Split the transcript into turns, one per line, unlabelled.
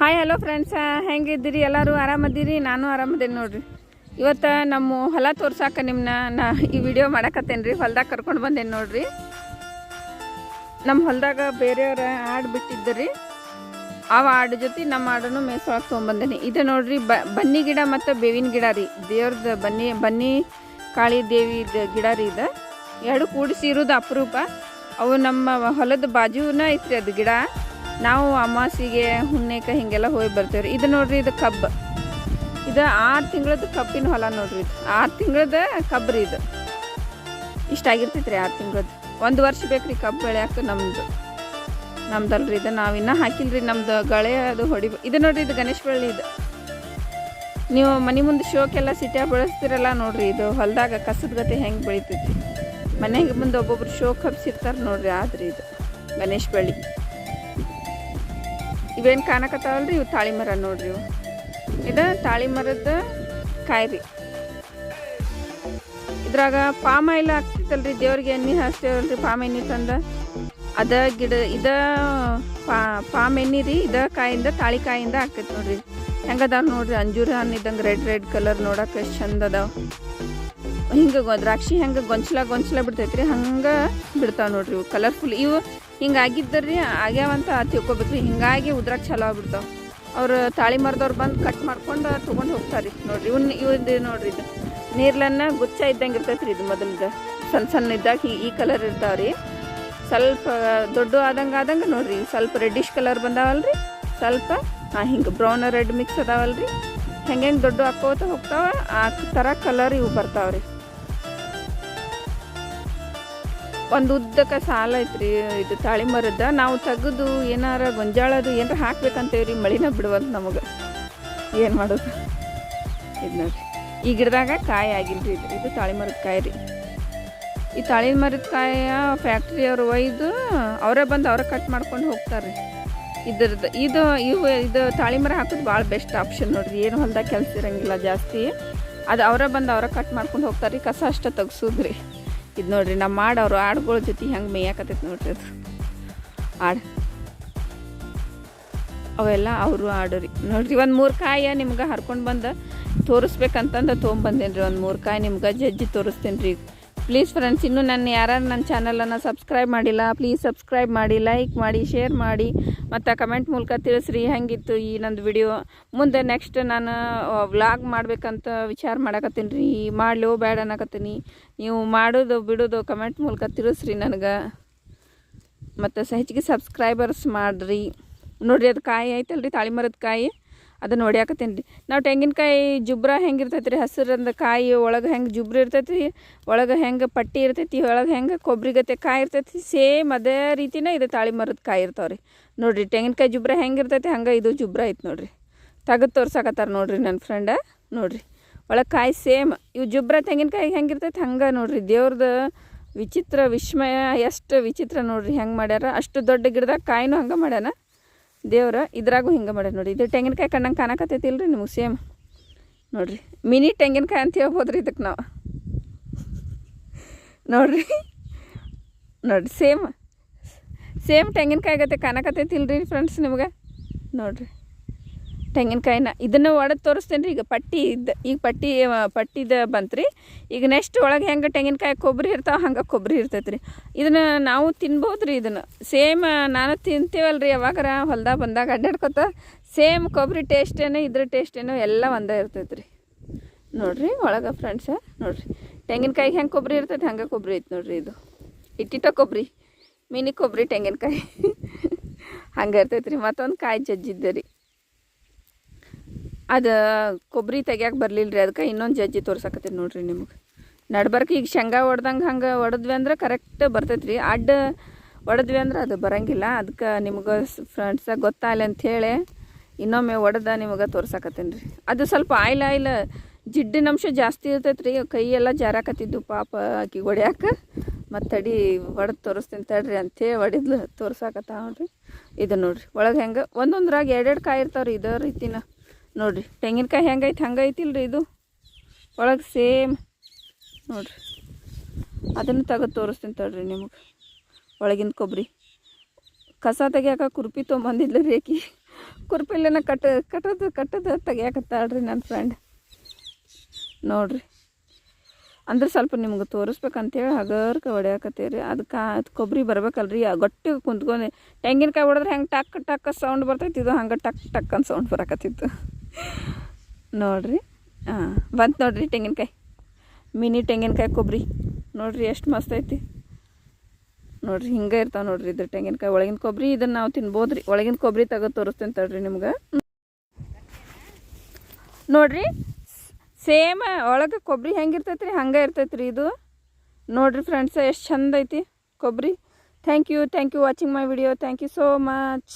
Hi hello friends ಹೆಂಗಿದ್ದೀರಿ? ಎಲ್ಲರೂ ಆರಾಮದ್ದೀರಿ? ನಾನು ಆರಾಮದೇನಿ ನೋಡ್ರಿ. ಇವತ್ತು ನಮ್ಮ ಹೊಲ ತೋರ್ಸಾಕ ನಿಮ್ಮನ್ನ ನಾ ಈ ವಿಡಿಯೋ ಮಾಡಕತ್ತೇನೆ ರೀ ಹೊಲ್ದಾಗ ಕರ್ಕೊಂಡು ಬಂದೇನಿ ನೋಡ್ರಿ. ನಮ್ಮ ಹೊಲದಾಗ ಬೇರೆಯವ್ರ ಆಡು ಬಿಟ್ಟಿದ್ದರಿ. ಆ ಆಡು ಜೊತೆ ನಮ್ಮ ಆಡನ್ನು ಮೇಸೊಳಗೆ ತೊಗೊಂಬಂದೇನಿ. ಇದು ನೋಡ್ರಿ ಬನ್ನಿ ಗಿಡ ಮತ್ತು ಬೇವಿನ ಗಿಡ ರೀ. ದೇವ್ರದ್ದು ಬನ್ನಿ ಬನ್ನಿ ಕಾಳಿ ದೇವಿದ ಗಿಡ ರೀ ಇದು. ಎರಡು ಕೂಡಿಸಿ ಇರೋದು ಅಪರೂಪ. ಅವು ನಮ್ಮ ಹೊಲದ ಬಾಜುನ ಐತ್ರಿ ಅದು ಗಿಡ. ನಾವು ಅಮಾಸಿಗೆ ಹುಣ್ಣೆಕ ಹಿಂಗೆಲ್ಲ ಹೋಗಿ ಬರ್ತೀವಿ ರೀ ಇದು ನೋಡ್ರಿ, ಇದು ಕಬ್ಬು. ಇದು ಆರು ತಿಂಗಳದ್ದು ಕಬ್ಬಿನ ಹೊಲ ನೋಡ್ರಿ ಇದು. ಆರು ತಿಂಗಳದ ಕಬ್ಬು ರೀ ಇದು. ಇಷ್ಟಾಗಿರ್ತೈತೆ ರೀ ಆರು ತಿಂಗಳದ್ದು. ಒಂದು ವರ್ಷ ಬೇಕು ರೀ ಕಬ್ಬು ಬೆಳ್ಯಾಕ ನಮ್ಮದು ನಮ್ದಲ್ರಿ ಇದು. ನಾವಿನ್ನ ಹಾಕಿಲ್ರಿ ನಮ್ದು ಗಳೆ ಅದು ಹೊಡಿ. ಇದು ನೋಡ್ರಿ, ಇದು ಗಣೇಶ ಬಳ್ಳಿ ಇದು. ನೀವು ಮನೆ ಮುಂದೆ ಶೋಕೆಲ್ಲ ಸಿಟ್ಯಾಗ ಬೆಳೆಸ್ತಿರಲ್ಲ ನೋಡ್ರಿ ಇದು. ಹೊಲದಾಗ ಕಸದ ಗತೆ ಹೆಂಗೆ ಬೆಳಿತೈತಿ. ಮನೆಗೆ ಮುಂದೆ ಒಬ್ಬೊಬ್ರು ಶೋಕ್ ಹಬ್ಸಿರ್ತಾರೆ ನೋಡ್ರಿ ಆದ್ರಿ ಇದು. ಗಣೇಶ ಬಳ್ಳಿ. ಇವೇನು ಕಾಣಕತ್ತಾವಲ್ರಿ? ಇವು ತಾಳಿ ಮರ ನೋಡ್ರಿ ಇವು. ಇದು ತಾಳಿ ಮರದ ಕಾಯಿ ರೀ ಇದ್ರಾಗ ಪಾಮ್ ಆಯಿಲ್ ಹಾಕ್ತಿತ್ತಲ್ರಿ ದೇವ್ರಿಗೆ, ಎಣ್ಣೆ ಹಚ್ತೇವಲ್ರಿ ಪಾಮ್ ಎಣ್ಣೆ ತಂದ. ಅದ ಗಿಡ, ಇದ ಪಾಮ್ ಎಣ್ಣೆ ರೀ, ಇದ ಕಾಯಿಂದ ತಾಳಿ ಕಾಯಿಂದ ಹಾಕೈತಿ ನೋಡ್ರಿ. ಹೆಂಗದಾವ ನೋಡ್ರಿ, ಅಂಜೂರ ಹಣ್ಣು ಇದ್ದಂಗೆ ರೆಡ್ ರೆಡ್ ಕಲರ್ ನೋಡಕ್ಕೆ ಎಷ್ಟು ಚಂದ ಅದಾವ. ಹಿಂಗೆ ದ್ರಾಕ್ಷಿ ಹೆಂಗೆ ಗೊಂಚಲ ಗೊಂಚಲ ಬಿಡ್ತೈತ್ರಿ, ಹಂಗೆ ಬಿಡ್ತಾವೆ ನೋಡ್ರಿ ಇವು. ಕಲರ್ಫುಲ್ ಇವು. ಹಿಂಗೆ ಆಗಿದ್ದರಿ ಆಗ್ಯಾವಂತ ತಿಳ್ಕೊಬೇಕ್ರಿ. ಹಿಂಗಾಗಿ ಉದ್ರಾಗ ಚಲೋ ಆಗ್ಬಿಡ್ತಾವ. ಅವ್ರು ತಾಳಿ ಮರದವ್ರು ಬಂದು ಕಟ್ ಮಾಡ್ಕೊಂಡು ತೊಗೊಂಡು ಹೋಗ್ತಾರೆ ನೋಡ್ರಿ, ಇವನ್ ಇವ್ದು ನೋಡ್ರಿ ಇದು. ನೀರ್ಲನ್ನ ಗುಚ್ಚ ಇದ್ದಂಗೆ ಇರ್ತೈತೆ ರೀ ಇದು ಮೊದಲಿಂದ. ಸಣ್ಣ ಸಣ್ಣ ಇದ್ದಾಗ ಈ ಕಲರ್ ರೀ ಸ್ವಲ್ಪ ದೊಡ್ಡ ಆದಂಗೆ ಆದಂಗೆ ನೋಡ್ರಿ, ಸ್ವಲ್ಪ ರೆಡ್ಡಿಶ್ ಕಲರ್ ಬಂದಾವಲ್ರಿ. ಸ್ವಲ್ಪ ಹಿಂಗೆ ಬ್ರೌನ್ ರೆಡ್ ಮಿಕ್ಸ್ ಅದಾವಲ್ರಿ. ಹೆಂಗೆ ಹೆಂಗೆ ದೊಡ್ಡ ಹಾಕೋತ ಹೋಗ್ತಾವ, ಆ ಥರ ಕಲರ್ ಇವು ಬರ್ತಾವ್ರಿ. ಒಂದು ಉದ್ದಕ್ಕೆ ಸಾಲ ಐತ್ರಿ, ಇದು ತಾಳಿ ಮರದ. ನಾವು ತೆಗೆದು ಏನಾರ ಗೊಂಜಾಳದು ಏನಾರ ಹಾಕ್ಬೇಕಂತೇವೆ ರೀ, ಮಳಿನ ಬಿಡುವಂತ ನಮಗೆ. ಏನು ಮಾಡೋದು? ಇದು ನೋಡ್ರಿ. ಈ ಗಿಡದಾಗ ಕಾಯಿ ಆಗಿಲ್ರಿ ಇದು ಇದು ತಾಳಿ ಕಾಯಿ ರೀ. ಈ ತಾಳಿ ಮರದ ಫ್ಯಾಕ್ಟ್ರಿ ಅವರು ಒಯ್ದು ಅವರೇ ಬಂದು ಅವರೇ ಕಟ್ ಮಾಡ್ಕೊಂಡು ಹೋಗ್ತಾರೆ ರೀ. ಇದ್ರದ್ದು ಇದು, ಇವು, ಇದು ತಾಳಿ ಮರ ಹಾಕೋದು ಭಾಳ ಬೆಸ್ಟ್ ಆಪ್ಷನ್ ನೋಡಿರಿ. ಏನು ಹೊಲ್ದಾಗ ಕೆಲಸ ಇರಂಗಿಲ್ಲ ಜಾಸ್ತಿ. ಅದು ಅವರೇ ಬಂದು ಅವರೇ ಕಟ್ ಮಾಡ್ಕೊಂಡು ಹೋಗ್ತಾರೆ ರೀ, ಕಸ ಅಷ್ಟೇ ತೆಗ್ಸೋದ್ರಿ ಇದು ನೋಡ್ರಿ ನಮ್ಮ ಮಾಡವ್ರು ಆಡುಗಳ ಜೊತೆ ಹೆಂಗೆ ಮೇಯಾಕತ್ತೈತೆ ನೋಡ್ರಿ ಅದು. ಆಡು. ಅವೆಲ್ಲ ಅವರು ಆಡೋರಿ. ನೋಡ್ರಿ, ಒಂದು ಮೂರು ಕಾಯ ನಿಮ್ಗೆ ಹರ್ಕೊಂಡು ಬಂದು ತೋರಿಸ್ಬೇಕಂತಂದು ತೊಗೊಂಬಂದೇನಿ ರೀ ಒಂದು ಮೂರು ಕಾಯಿ ನಿಮ್ಗೆ ಜಜ್ಜಿ ತೋರಿಸ್ತೇನೆ ರೀ ಪ್ಲೀಸ್ ಫ್ರೆಂಡ್ಸ್ ಇನ್ನೂ ನನ್ನ ಯಾರು ನನ್ನ ಚಾನಲನ್ನು ಸಬ್ಸ್ಕ್ರೈಬ್ ಮಾಡಿಲ್ಲ ಪ್ಲೀಸ್ ಸಬ್ಸ್ಕ್ರೈಬ್ ಮಾಡಿ ಲೈಕ್ ಮಾಡಿ ಶೇರ್ ಮಾಡಿ, ಮತ್ತು ಕಮೆಂಟ್ ಮೂಲಕ ತಿಳಿಸ್ರಿ. ಹೆಂಗಿತ್ತು ಈ ನಂದು ವಿಡಿಯೋ ಮುಂದೆ ನೆಕ್ಸ್ಟ್ ನಾನು ವ್ಲಾಗ್ ಮಾಡ್ಬೇಕಂತ ವಿಚಾರ ಮಾಡಕತ್ತೀನಿ ರೀ. ಮಾಡಲೋ ಬೇಡ ಅನ್ನಕತ್ತೀನಿ. ನೀವು ಮಾಡೋದು, ಬಿಡೋದು ಕಮೆಂಟ್ ಮೂಲಕ ತಿಳಿಸ್ರಿ ನನಗೆ. ಮತ್ತು ಹೆಚ್ಚಿಗೆ ಸಬ್ಸ್ಕ್ರೈಬರ್ಸ್ ಮಾಡಿರಿ. ನೋಡಿರಿ, ಅದು ಕಾಯಿ ಐತಲ್ರಿ ತಾಳಿ ಮರದ ಕಾಯಿ? ಅದನ್ನು ಹೊಡ್ಯಾಕತ್ತೀನಿ ರೀ. ನಾವು ತೆಂಗಿನಕಾಯಿ ಜುಬ್ರ ಹೆಂಗೆ ಇರ್ತೈತೆ ರೀ ಹಸಿರಂದ ಕಾಯಿ ಒಳಗೆ ಹೆಂಗೆ ಜುಬ್ರ ಇರ್ತೈತಿ ಒಳಗೆ ಹೆಂಗೆ ಪಟ್ಟಿ ಇರ್ತೈತಿ, ಒಳಗೆ ಹೆಂಗೆ ಕೊಬ್ಬರಿ ಗತೆ ಕಾಯಿ ಇರ್ತೈತಿ, ಸೇಮ್ ಅದೇ ರೀತಿನೇ ಇದು ತಾಳಿ ಮರದ ಕಾಯಿ ಇರ್ತಾವೆ ರೀ ನೋಡಿರಿ, ತೆಂಗಿನಕಾಯಿ ಜುಬ್ರ ಹೆಂಗೆ ಇರ್ತೈತಿ, ಹಂಗೆ ಇದು ಜುಬ್ರ ಐತೆ ನೋಡಿರಿ. ತಗದು ತೋರ್ಸಾಕತ್ತಾರ ನೋಡಿರಿ ನನ್ನ ಫ್ರೆಂಡ ನೋಡಿರಿ. ಒಳಗೆ ಕಾಯಿ ಸೇಮ್, ಇವು ಜುಬ್ರ ತೆಂಗಿನಕಾಯಿ ಇರ್ತೈತೆ, ಹಂಗೆ ನೋಡಿರಿ. ದೇವ್ರದ್ದು ವಿಚಿತ್ರ ವಿಸ್ಮಯ, ಎಷ್ಟು ವಿಚಿತ್ರ ನೋಡಿರಿ ಹೆಂಗೆ ಮಾಡ್ಯಾರ. ಅಷ್ಟು ದೊಡ್ಡ ಗಿಡದಾಗ ಕಾಯಿನೂ ಹಂಗೆ ಮಾಡ್ಯಾನ. ದೇವ್ರ ಇದ್ರಾಗೂ ಹಿಂಗೆ ಮಾಡ್ಯಾರ ನೋಡಿ ಇದು ತೆಂಗಿನಕಾಯಿ ಕಣ್ಣಂಗೆ ಕಾಣಕತ್ತೈತಿ ಇಲ್ರಿ ನಿಮಗೆ ಸೇಮ್ ನೋಡಿರಿ. ಮಿನಿ ತೆಂಗಿನಕಾಯಿ ಅಂತ ಹೇಳ್ಬೋದ್ರಿ ಇದಕ್ಕೆ ನಾವು. ನೋಡಿರಿ. ನೋಡಿರಿ ಸೇಮ್ ಸೇಮ್ ತೆಂಗಿನಕಾಯಿ ಆಗತ್ತೆ ಕಾಣಕತ್ತೈತಿ ಇಲ್ರಿ ಫ್ರೆಂಡ್ಸ್ ನಿಮ್ಗೆ? ನೋಡಿರಿ. ತೆಂಗಿನಕಾಯಿನ ಇದನ್ನು ಒಡೆದು ತೋರಿಸ್ತೇನೆ ರೀ ಈಗ ಪಟ್ಟಿ ಇದ್ದ, ಈಗ ಪಟ್ಟಿ ಪಟ್ಟಿದ ಬಂತ್ರಿ. ಈಗ ನೆಕ್ಸ್ಟ್ ಒಳಗೆ ಹೆಂಗೆ ತೆಂಗಿನಕಾಯಿ ಕೊಬ್ಬರಿ ಇರ್ತಾವೆ, ಹಂಗೆ ಕೊಬ್ಬರಿ ಇರ್ತೈತೆ ರೀ ಇದನ್ನು ನಾವು ತಿನ್ಬೋದು ರೀ ಇದನ್ನು ಸೇಮ್ ನಾನು ತಿಂತೀವಲ್ಲ ರೀ ಯಾವಾಗಾರ ಹೊಲ್ದಾಗ ಬಂದಾಗ ಅಡ್ಡಾಡ್ಕೊತ ಸೇಮ್ ಕೊಬ್ಬರಿ ಟೇಸ್ಟೇನೋ ಇದ್ರ ಏನೋ ಎಲ್ಲ ಒಂದೇ ಇರ್ತೈತೆ ರೀ ನೋಡಿರಿ ಒಳಗೆ ಫ್ರೆಂಡ್ಸ ನೋಡಿರಿ. ತೆಂಗಿನಕಾಯಿಗೆ ಹೆಂಗೆ ಕೊಬ್ಬರಿ ಇರ್ತೈತೆ, ಹಂಗೆ ಕೊಬ್ಬರಿ ಐತೆ ನೋಡಿರಿ ಇದು. ಇಟ್ಟಿಟ್ಟ ಕೊಬ್ಬರಿ ಮಿನಿ ಕೊಬ್ಬರಿ ತೆಂಗಿನಕಾಯಿ. ಹಂಗೆ ಇರ್ತೈತೆ ರೀ ಮತ್ತೊಂದು ಕಾಯಿ ಜಜ್ಜಿದ್ದೆ ರೀ. ಅದು ಕೊಬ್ಬರಿ ತೆಗಿಯಕ್ಕೆ ಬರಲಿಲ್ಲ ರೀ ಅದಕ್ಕೆ ಇನ್ನೊಂದು ಜಜ್ಜಿ ತೋರ್ಸಕತ್ತೀನಿ ನೋಡಿರಿ ನಿಮಗೆ. ನಡ್ಬರ್ಕ ಈಗ ಶೇಂಗಾ ಹೊಡ್ದಂಗೆ ಹಂಗೆ ಹೊಡೆದ್ವಿ ಅಂದ್ರೆ ಕರೆಕ್ಟ್ ಬರ್ತೈತೆ ರೀ ಅಡ್ಡ ಹೊಡೆದ್ವಿ ಅಂದ್ರೆ ಅದು ಬರಂಗಿಲ್ಲ. ಅದಕ್ಕೆ ನಿಮ್ಗೆ ಫ್ರೆಂಡ್ಸ ಗೊತ್ತಾಗಲಿ ಅಂಥೇಳಿ ಇನ್ನೊಮ್ಮೆ ಹೊಡೆದ ನಿಮಗೆ ತೋರ್ಸಕತ್ತೀನಿ ರೀ. ಅದು ಸ್ವಲ್ಪ ಆಯಿಲ್ ಆಯಿಲ್ ಜಿಡ್ಡಿನ ಅಂಶ ಜಾಸ್ತಿ ಇರ್ತೈತೆ ರೀ ಕೈಯೆಲ್ಲ ಜಾರಾಕತ್ತಿದ್ದು ಪಾಪ ಆಕಿ ಹೊಡ್ಯಾಕ ಮತ್ತು ತಡಿ ಹೊಡೆದು ತೋರಿಸ್ತೀನಿ ತಡ್ರಿ ಅಂಥೇಳಿ ಹೊಡೆದ್ಲು ತೋರ್ಸಾಕತ್ತ ನೋಡ್ರಿ. ಇದು ನೋಡ್ರಿ. ಒಳಗೆ ಹೆಂಗೆ ಒಂದೊಂದ್ರಾಗ ಎರಡೆರಡು ಕಾಯಿ ಇರ್ತಾವೆ ರೀ ಇದೇ ರೀತಿನ ನೋಡಿರಿ, ತೆಂಗಿನಕಾಯಿ ಹೆಂಗೈತೆ ಹಂಗೆ ಐತಿಲ್ರಿ ಇದು? ಒಳಗೆ ಸೇಮ್ ನೋಡಿರಿ, ಅದನ್ನು ತೆಗೆದು ತೋರಿಸ್ತೀನಿ ತಡ್ರಿ ನಿಮಗೆ. ಒಳಗಿನ ಕೊಬ್ಬರಿ ಕಸ ತೆಗಿಯಾಕ ಕುರ್ಪಿ ತೊಗೊಂಬಂದಿದ್ಲು ರೇಕಿ ಕುರ್ಪಿಲ್ಲೇನ ಕಟ್ಟ ಕಟ್ಟದ, ಕಟ್ಟೋದು ತೆಗಿಯಾಕತ್ತಾಳ್ರಿ ನನ್ನ ಫ್ರೆಂಡ್ ನೋಡ್ರಿ, ಅಂದ್ರೆ ಸ್ವಲ್ಪ ನಿಮ್ಗೆ ತೋರಿಸ್ಬೇಕಂತೇಳಿ ಹಗರ್ಕ ಹೊಡ್ಯಾಕತ್ತೀರಿ. ಅದಕ್ಕೆ ಅದು ಕೊಬ್ಬರಿ ಬರ್ಬೇಕಲ್ರಿ. ಗಟ್ಟಿ ಕುಂತ್ಕೊಂಡು. ತೆಂಗಿನಕಾಯಿ ಹೊಡೆದ್ರೆ ಹೆಂಗೆ ಟಕ್ ಟಕ್ ಸೌಂಡ್ ಬರ್ತೈತಿ, ಇದು ಹಂಗೆ ಟಕ್ ಟಕ್ ಅಂತ ಸೌಂಡ್ ಬರಾಕತ್ತಿತ್ತು. ನೋಡ್ರಿ. ಹಾಂ, ಬಂತು ನೋಡ್ರಿ ತೆಂಗಿನಕಾಯಿ. ಮಿನಿ ತೆಂಗಿನಕಾಯಿ ಕೊಬ್ಬರಿ ನೋಡ್ರಿ ಎಷ್ಟು ಮಸ್ತ್ ಐತಿ. ನೋಡ್ರಿ ಹಿಂಗೆ ಇರ್ತಾವೆ ನೋಡ್ರಿ ಇದ್ರ ತೆಂಗಿನಕಾಯಿ. ಒಳಗಿನ ಕೊಬ್ಬರಿ ಇದನ್ನು ನಾವು ತಿನ್ಬೋದು ರೀ ಒಳಗಿನ ಕೊಬ್ಬರಿ ತಗೋ ತೋರಿಸ್ತೀನಿ ತಡ್ರಿ ನಿಮ್ಗೆ. ನೋಡ್ರಿ, ಸೇಮ್ ಒಳಗೆ ಕೊಬ್ಬರಿ ಹೆಂಗಿರ್ತೈತೆ ರೀ ಹಂಗೆ ಇರ್ತೈತೆ ರೀ ಇದು. ನೋಡ್ರಿ ಫ್ರೆಂಡ್ಸ, ಎಷ್ಟು ಚಂದ ಐತಿ ಕೊಬ್ಬರಿ thank you thank you watching my video. Thank you so much.